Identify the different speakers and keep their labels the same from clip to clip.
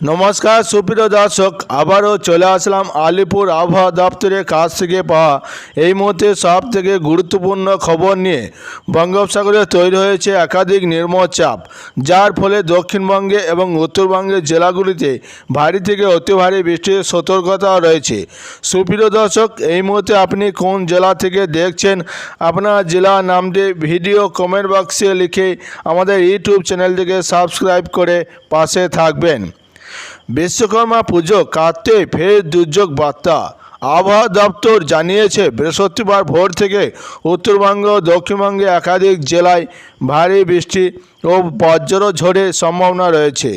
Speaker 1: নমস্কার, সুপ্রিয় দর্শক, আবারও চলে আসলাম আলিপুর আবহাওয়া দপ্তরের কাছ থেকে পাওয়া এই মুহূর্তে সব থেকে গুরুত্বপূর্ণ খবর নিয়ে। বঙ্গোপসাগরে তৈরি হয়েছে একাধিক নির্মচাপ যার ফলে দক্ষিণবঙ্গে এবং উত্তরবঙ্গের জেলাগুলিতে ভারী থেকে অতি ভারী বৃষ্টির সতর্কতা রয়েছে। সুপ্রিয় দর্শক, এই মুহূর্তে আপনি কোন জেলা থেকে দেখছেন? আপনার জেলার নামটি ভিডিও কমেন্ট বক্সে লিখে আমাদের ইউটিউব চ্যানেলটিকে সাবস্ক্রাইব করে পাশে থাকবেন। বিশ্বকর্মা পুজো কাটতে ফের দুর্যোগ বার্তা। আবহাওয়া দপ্তর জানিয়েছে, বৃহস্পতিবার ভোর থেকে উত্তরবঙ্গ দক্ষিণবঙ্গে একাধিক জেলায় ভারী বৃষ্টি ও বজ্র ঝড়ের সম্ভাবনা রয়েছে।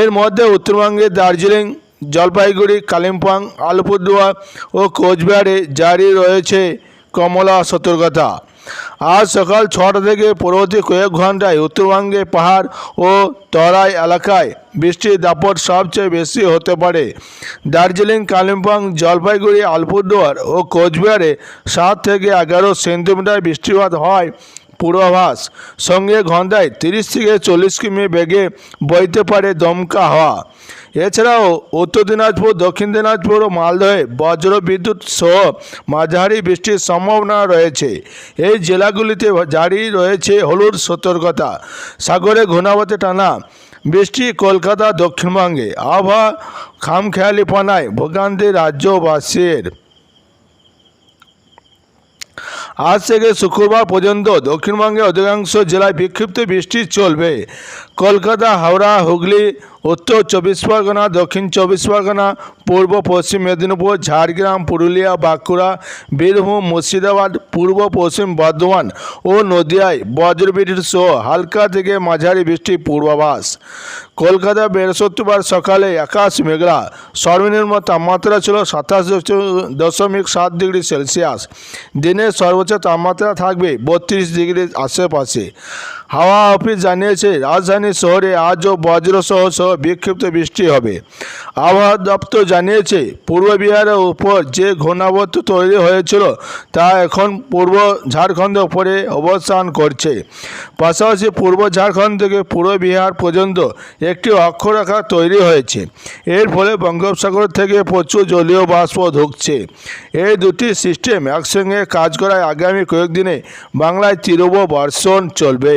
Speaker 1: এর মধ্যে উত্তরবঙ্গের দার্জিলিং, জলপাইগুড়ি, কালিম্পং, আলিপুরদুয়ার ও কোচবিহারে জারি রয়েছে কমলা সতর্কতা। আজ সকাল ছটা থেকে পরবর্তী কয়েক ঘন্টায় উত্তরবঙ্গে পাহাড় ও তরাই এলাকায় বৃষ্টির দাপট সবচেয়ে বেশি হতে পারে। দার্জিলিং, কালিম্পং, জলপাইগুড়ি, আলিপুরদুয়ার ও কোচবিহারে সাত থেকে এগারো সেন্টিমিটার বৃষ্টিপাত হয় পূর্বাভাস। সঙ্গে ঘন্টায় তিরিশ থেকে চল্লিশ কিমি বেগে বইতে পারে দমকা হাওয়া। এছাড়াও উত্তর দিনাজপুর, দক্ষিণ দিনাজপুর ও মালদহে বজ্র বিদ্যুৎ সহ মাঝারি বৃষ্টির সম্ভাবনা রয়েছে। এই জেলাগুলিতে জারি রয়েছে হলুদ সতর্কতা। সাগরে ঘূর্ণাবতে টানা বৃষ্টি কলকাতা, দক্ষিণবঙ্গে। আবহাওয়া খামখেয়ালিপনায় ভোগান্তি রাজ্যবাসীর। আজ থেকে শুক্রবার পর্যন্ত দক্ষিণবঙ্গে অধিকাংশ জেলায় বিক্ষিপ্ত বৃষ্টি চলবে। কলকাতা, হাওড়া, হুগলি, উত্তর চব্বিশ পরগনা, দক্ষিণ চব্বিশ পরগনা, পূর্ব, পশ্চিম মেদিনীপুর, ঝাড়গ্রাম, পুরুলিয়া, বাঁকুড়া, বীরভূম, মুর্শিদাবাদ, পূর্ব, পশ্চিম বর্ধমান ও নদিয়ায় বজ্রবিদ্যুৎ সহ হালকা থেকে মাঝারি বৃষ্টির পূর্বাভাস। কলকাতা বৃহস্পতিবার সকালে আকাশ মেঘলা। সর্বনিম্ন তাপমাত্রা ছিল সাতাশ দশমিক সাত ডিগ্রি সেলসিয়াস। দিনের সর্বোচ্চ তাপমাত্রা থাকবে বত্রিশ ডিগ্রির আশেপাশে। হাওয়া অফিস জানিয়েছে, রাজধানী শহরে আজও বজ্রসহ সহ বিক্ষিপ্ত বৃষ্টি হবে। আবহাওয়া দপ্তর জানিয়েছে, পূর্ব বিহারের উপর যে ঘূর্ণাবর্ত তৈরি হয়েছিল, তা এখন পূর্ব ঝাড়খণ্ডের উপরে অবস্থান করছে। পাশাপাশি পূর্ব ঝাড়খণ্ড থেকে পূর্ব বিহার পর্যন্ত একটি অক্ষরেখা তৈরি হয়েছে। এর ফলে বঙ্গোপসাগর থেকে প্রচুর জলীয় বাষ্প ঢুকছে এই দুটি সিস্টেম একসঙ্গে কাজ করায় আগামী কয়েকদিনে বাংলায় তীব্র বর্ষণ চলবে।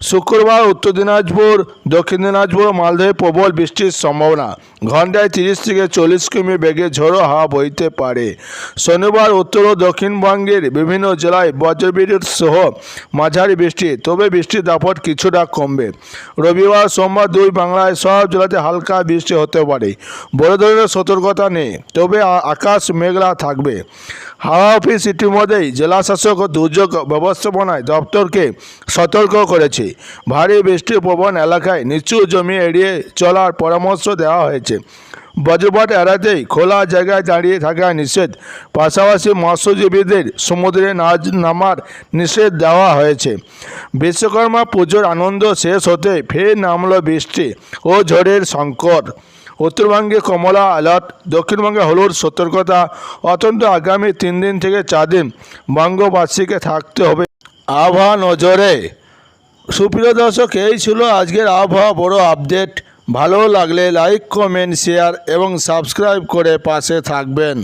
Speaker 1: শুক্রবার উত্তর দিনাজপুর, দক্ষিণ দিনাজপুর, মালদহে প্রবল বৃষ্টির সম্ভাবনা। ঘন্টায় তিরিশ থেকে চল্লিশ কিমি বেগে ঝোড়ো হাওয়া বইতে পারে। শনিবার উত্তর ও দক্ষিণবঙ্গের বিভিন্ন জেলায় বজ্রবিদ্যুৎ সহ মাঝারি বৃষ্টি, তবে বৃষ্টির দাপট কিছুটা কমবে। রবিবার, সোমবার দুই বাংলায় সব জেলাতে হালকা বৃষ্টি হতে পারে। বড় ধরনের সতর্কতা নেই, তবে আকাশ মেঘলা থাকবে। হাওয়া অফিস ইতিমধ্যেই জেলাশাসক ও দুর্যোগ ব্যবস্থাপনায় দপ্তরকে সতর্ক করেছে। ভারী বৃষ্টির প্রবণ এলাকায় নিচু জমি এড়িয়ে চলার পরামর্শ দেওয়া হয়েছে। বজ্রপাত এড়াতেই খোলা জায়গায় দাঁড়িয়ে থাকা নিষেধ। পাশাপাশি মৎস্যজীবীদের সমুদ্রে নাজ নামার নিষেধ দেওয়া হয়েছে। বিশ্বকর্মা পুজোর আনন্দ শেষ হতে ফের নামল বৃষ্টি ও ঝড়ের সংকট। উত্তরবঙ্গে কমলা অ্যালার্ট দক্ষিণবঙ্গে হলুদ সতর্কতা, অত্যন্ত আগামী তিন দিন থেকে চার দিন বঙ্গবাসীকে থাকতে হবে। আবহাওয়া নজরে সুপ্রিয় দর্শক, এই ছিল আজকের আবহাওয়া বড় আপডেট। ভালো লাগলে লাইক কমেন্ট শেয়ার এবং সাবস্ক্রাইব করে পাশে থাকবেন।